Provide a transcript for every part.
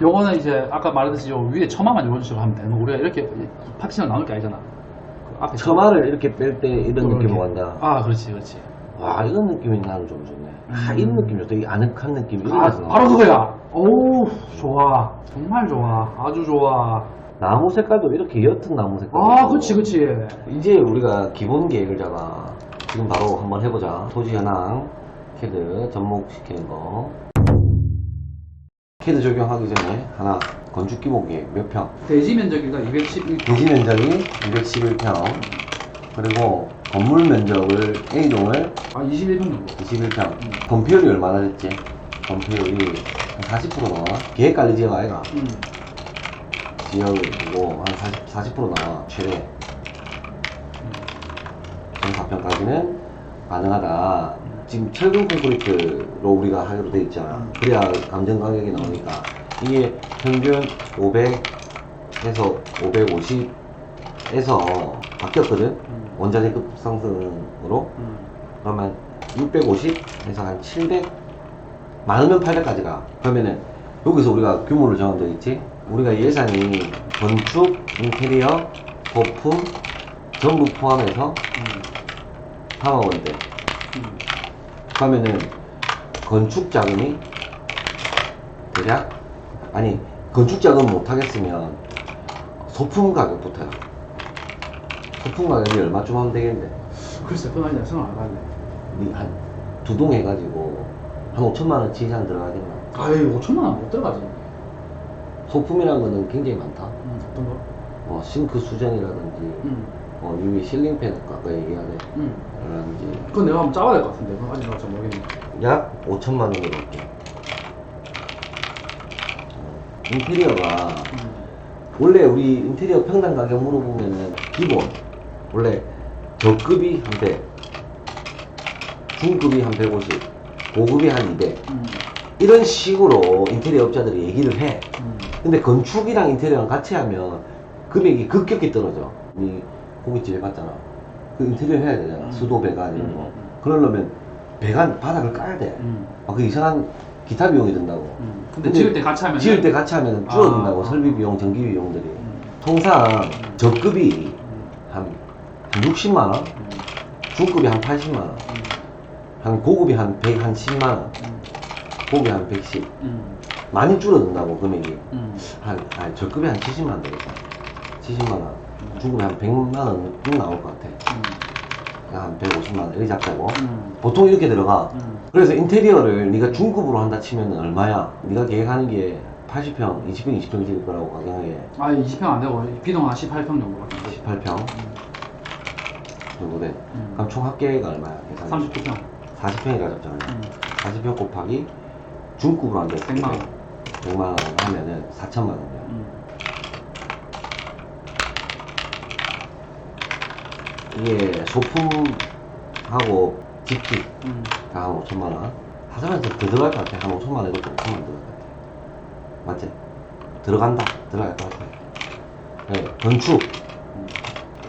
요거는 이제 아까 말했듯이 요 위에 처마만 이런 식으로 하면 되는 거 우리가 이렇게 파티션을 나눌 게 아니잖아 그 앞에 처마를 이렇게 뺄 때 이런 이렇게. 느낌으로 간다. 아 그렇지 그렇지 와, 이런 느낌이 나는 좀 좋네. 아, 음. 이런 느낌 좋다. 이 아늑한 느낌. 이런 아, 데서 나와. 바로 그거야 오 좋아 정말 좋아 아주 좋아 나무 색깔도 이렇게 옅은 나무 색깔. 아 그치 그치 이제 우리가 기본 계획을 잡아. 지금 바로 한번 해보자. 토지 현황, 캐드 접목시키는 거. 캐드 적용하기 전에 하나, 건축 기본 계획 몇 평? 대지 면적이가 211 대지 면적이 211평. 그리고 건물 면적을 A동을 아 21분 정도 21평. 건폐율이 얼마나 됐지? 건폐율이 한 40% 나와. 계획 관리 지역 아이가? 음. 지역을 보고 한 40, 40% 나와. 최대. 정사평까지는 가능하다. 지금 철근 콘크리트로 우리가 하기로 돼 있잖아. 그래야 감정 가격이 나오니까. 이게 평균 500에서 550에서 바뀌었거든? 음. 원자재 급 상승으로. 음. 그러면 650에서 한 700 많으면 800까지 가 그러면은 여기서 우리가 규모를 정한 적 있지 우리가 예산이 건축, 인테리어, 거품 전부 포함해서 음. 3억 원대 음. 그러면은 건축 자금이 대략 아니 건축 자금 못 하겠으면 소품 가격부터야 소품 가격이 얼마쯤 하면 되겠는데 글쎄 그건 아니야 생각 안 해봤네 한두 동 해가지고 한 5천만 원치 이상 들어가겠나? 아이 5천만 원 못 들어가지 소품이라는 거는 굉장히 많다. 음, 어떤 거? 뭐 싱크 수전이라든지, 음. 뭐 유리 실링팬 아까 얘기하네. 음. 라든지 그건 내가 한번 짜봐야 될 것 같은데 그건 아직 내가 잘 모르겠네 약 5천만 원으로 할게. 어, 인테리어가 음. 원래 우리 인테리어 평당 가격 물어보면은 기본 원래 저급이 한 100, 중급이 한 150, 고급이 한 200. 음. 이런 식으로 인테리어 업자들이 얘기를 해. 음. 근데 건축이랑 인테리어랑 같이 하면 금액이 급격히 떨어져. 이 고깃집에 갔잖아. 그 인테리어 해야 되잖아. 음. 수도 배관 이런 거. 음, 음. 그러려면 배관 바닥을 까야 돼. 음. 아, 그 이상한 기타 비용이 든다고. 음. 근데 지을 때 같이 하면 지을 때 같이 하면 줄어든다고. 아. 설비 비용, 전기 비용들이. 음. 통상 저급이 음. 한, 한 60만 원, 음. 중급이 한 80만 원, 음. 한 고급이 한 100, 한 10만 원, 음. 고급이 한 110. 음. 많이 줄어든다고 금액이. 음. 한, 아니, 적금이 한 70만 원 되겠다. 70만 원. 중금이 한 100만 원은 나올 것 같아. 음. 한 150만 원. 잡자고. 음. 보통 이렇게 들어가. 음. 그래서 인테리어를 네가 중급으로 한다 치면 얼마야? 네가 계획하는 게 80평, 20평, 20평 지을 거라고 가정하게 아 20평 안 되고 비동 한 18평 정도 같은데 18평 정도 돼. 음. 그럼 총 합계가 얼마야? 계산. 39평 40평이라 잡잖아요. 음. 40평 곱하기 중급으로 한다. 100만 원 100만 원 하면은 4천만 원이야. 음. 이게 소품하고 집기 음. 다한 5천만 원. 하자면 더 들어갈 것 같아. 한 5천만 원 이것도 5천만 원 들어갈 것 같아. 맞지? 들어간다. 들어갈 것 같아. 네, 건축.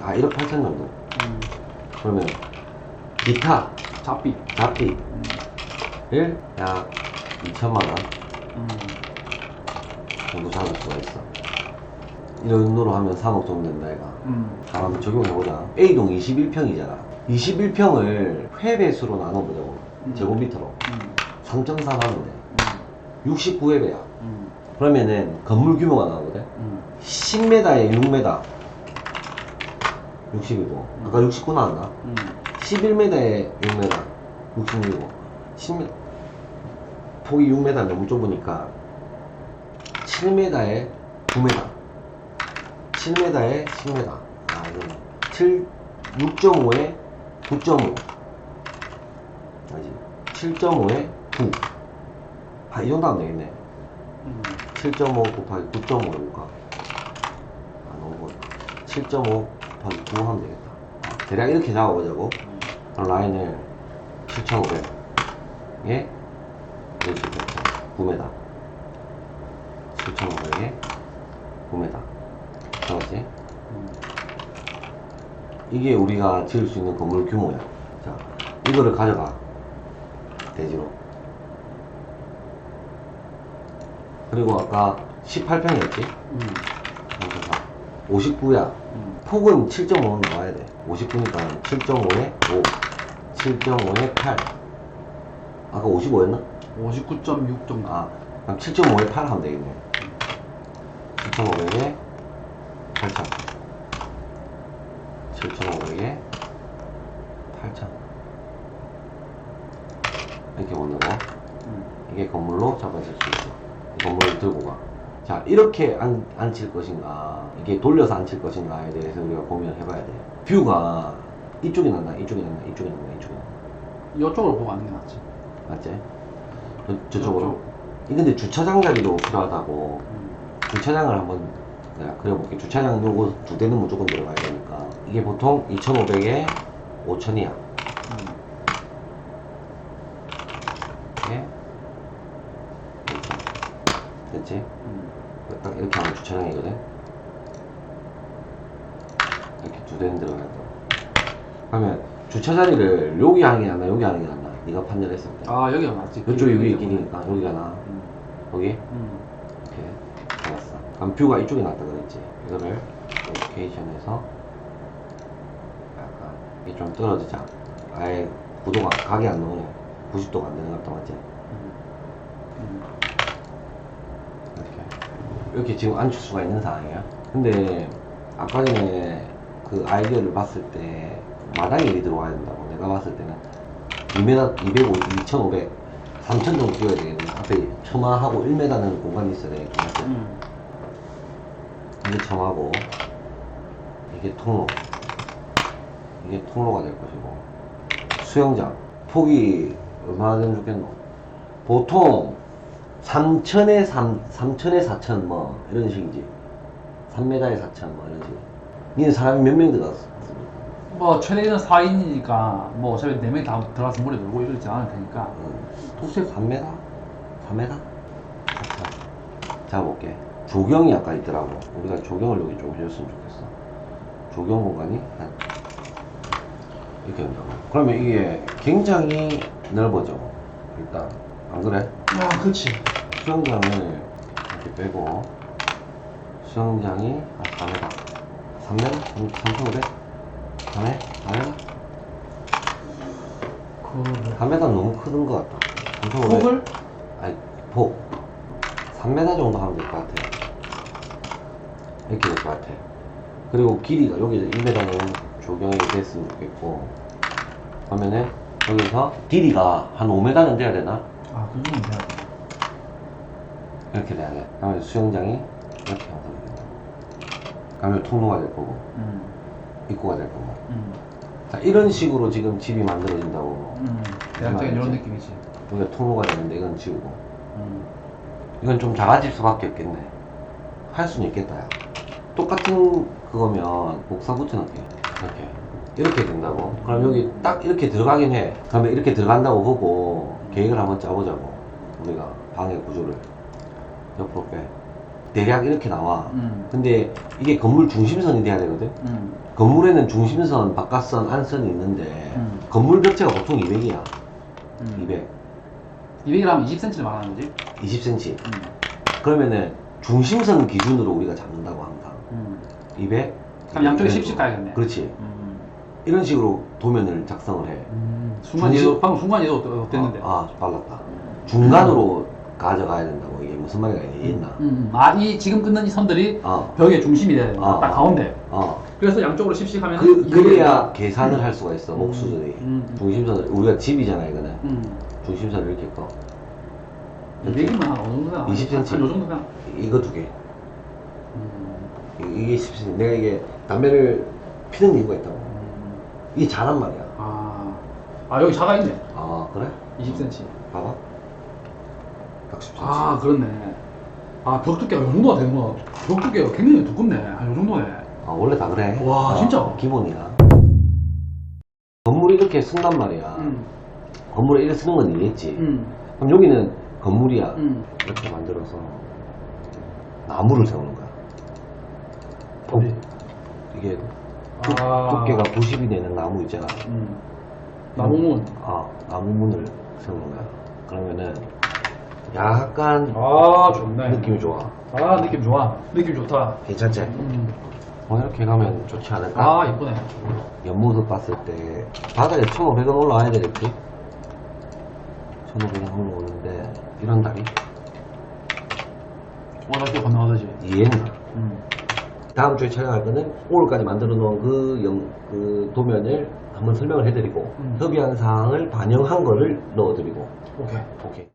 아, 1억 8천 정도. 음. 그러면 기타, 잡비 잡비를 음. 약 2천만 원 음. 정도 잡을 수가 있어. 이런 정도로 하면 3억 정도 된다, 이가. 음. 한번 적용해보자. A동 21평이잖아. 21평을 회배수로 나눠보자고. 음. 제곱미터로. 음. 3.4만 원대. 음. 69회배야. 음. 그러면은 건물 규모가 나오거든. 음. 10m에 6m. 60이고. 아까 69 나왔나? 음. 11m에 6m. 66이고. 10m. 폭이 6m 너무 좁으니까 7m에 9m. 7m에 10m. 아, 이건 7, 6.5에 9.5. 알지? 7.5에 9. 아, 이 정도 하면 되겠네. 음. 7.5 곱하기 9.5 해볼까? 아, 너무 7.5 곱하기 9 하면 되겠다. 아, 대략 이렇게 잡아보자고. 그럼 라인을 7,500에 9m. 7,500에 9m. 음. 이게 우리가 지을 수 있는 건물 규모야. 자, 이거를 가져가. 대지로. 그리고 아까 18평이었지? 음. 그래서 59야. 음. 폭은 7.5는 나와야 돼. 59니까 7.5에 5. 7.5에 8. 아까 55였나? 59.6 정도. 아, 그럼 7.5에 8 하면 되겠네. 7.5에 8천. 7.5에 8천. 이렇게 보내고, 음. 이게 건물로 잡아줄 수 있어. 이 건물을 들고 가. 자, 이렇게 안, 앉힐 것인가, 이게 돌려서 앉힐 것인가에 대해서 우리가 고민을 해봐야 돼. 뷰가 이쪽이 낫나, 이쪽이 낫나, 이쪽이 낫나, 이쪽이 낫나. 이쪽으로 보고 하는 게 낫지. 맞지? 저, 저쪽으로. 이쪽. 이 근데 주차장 자리도 필요하다고. 음. 주차장을 한번 내가 그려볼게. 주차장 요거 두 대는 무조건 들어가야 되니까. 이게 보통 2,500에 5,000이야. 음. 이게 5,000. 됐지? 음. 딱 이렇게 하면 주차장이거든. 이렇게 두 대는 들어가야 돼. 그러면 주차 자리를 여기 하는 게 낫나, 여기 하는 게 낫나? 네가 판단했을 때. 아 여기가 낫지. 이쪽이 위에 여기 길이니까 여기가 나. 음. 여기? 음. 뷰가 이쪽이 낫다 그랬지. 이거를 로케이션에서 약간 이게 좀 떨어지자. 아예 구도가 각이 안 나오네. 90도가 안 되는 것 같다 맞지? 이렇게 이렇게 지금 앉힐 수가 있는 상황이야. 근데 아까 전에 그 아이디어를 봤을 때 마당에 일이 들어와야 된다고 내가 봤을 때는 2m, 250, 2500, 3000 정도 뛰어야 되겠네. 앞에 처마하고 1m는 공간이 있어야. 맞지? 음. 이게 처마고 이게 통로 이게 통로가 될 것이고 수영장 폭이 얼마나 되면 좋겠노 보통 3천에 3, 3천에 4천 뭐 이런 식이지 3m에 4천 뭐 이런 식 니는 사람이 몇 명 들어갔어? 뭐 최대는 4인이니까 뭐 어차피 4명이 다 들어가서 물에 놀고 이러지 않을 테니까 도대체 3m? 4m? 잡아볼게 조경이 아까 있더라고. 우리가 조경을 여기 좀 해줬으면 좋겠어. 조경 공간이? 한 이렇게 된다고. 그러면 이게 굉장히 넓어져. 일단. 안 그래? 아 그렇지. 수영장을 이렇게 빼고. 수영장이 한 4m 3m? 3,500? 4m? 4m? 그 4m 너무 큰것 같다. 3,500 폭을? 아니 폭. 3m 정도 하면 될 것 같아 이렇게 될 것 같아 그리고 길이가 여기 1m는 조경이 됐으면 좋겠고 그러면은 여기서 길이가 한 5m는 돼야 되나? 아그 정도는 돼야 돼 이렇게 돼야 돼 그러면 수영장이 이렇게 됩니다 그러면 통로가 될 거고 음. 입구가 될 거고 음. 자 이런 식으로 지금 집이 만들어진다고 음. 대략적인 이런. 느낌이지 여기가 통로가 되는데 이건 지우고 음. 이건 좀 작아질 수밖에 없겠네. 할 수는 있겠다. 야. 똑같은 그거면 복사 붙여놓게. 이렇게. 이렇게 된다고. 그럼 여기 딱 이렇게 들어가긴 해. 그러면 이렇게 들어간다고 보고 계획을 한번 짜보자고. 우리가 방의 구조를. 옆으로 빼. 대략 이렇게 나와. 음. 근데 이게 건물 중심선이 돼야 되거든. 음. 건물에는 중심선, 바깥선, 안선이 있는데 음. 건물 벽체가 보통 200이야. 음. 200. 200이라면 20cm를 말하는 거지? 20cm. 음. 그러면은 중심선 기준으로 우리가 잡는다고 항상 음. 200 그럼 양쪽에 이런 10씩 식으로. 가야겠네. 그렇지 음. 이런 식으로 도면을 작성을 해 음. 순간 중심- 얘도 방금 순간 얘도 어땠- 어땠는데? 아, 아 빨랐다 중간으로 가져가야 된다고 이게 무슨 말인가 이해했나 음. 음. 아, 이 지금 끊는 이 선들이 어, 벽의 중심이 돼야 된다. 어, 딱 어. 가운데. 어. 그래서 양쪽으로 10씩 하면 그, 그래야 계산을 할 수가 있어 음. 목수들이 음. 음. 중심선을 우리가 집이잖아 이거는 음. 중심선을 이렇게 꺼 200이면 한 어느 되나? 20cm. 한요 정도 되나? 이거 두 개 음. 이게 10cm 내가 이게 담배를 피는 이유가 있다고 음. 이게 자란 말이야 아. 아, 여기 자가 있네. 아 그래? 20cm. 봐봐 딱 10cm 아, 그렇네. 아, 벽 두께가 이 정도가 되는구나. 벽 두께가 굉장히 두껍네. 한요 정도네. 아, 원래 다 그래. 와, 어, 진짜? 기본이야. 건물이 이렇게 쓴단 말이야. 음. 건물에 이렇게 쓰는 건 이해했지. 음. 그럼 여기는 건물이야. 음. 이렇게 만들어서 나무를 세우는 거야. 어디? 이게 두, 아. 두께가 90이 되는 나무 있잖아. 음. 나무문. 아, 나무문을 세우는 거야. 그러면은 약간 아 좋네 느낌이 좋아. 아 느낌 좋아 느낌 좋다 괜찮지? 음. 어, 이렇게 가면 좋지 않을까? 아 이쁘네 연못을 봤을 때 바닥에 1,500원 올라와야 되겠지? 1,500원 올라오는데 이런 다리? 워낙 건너가듯이 이해는 음. 다음 주에 촬영할 거는 오늘까지 만들어 놓은 그, 영, 그 도면을 한번 설명을 해드리고 음. 협의한 사항을 반영한 거를 넣어드리고 오케이 오케이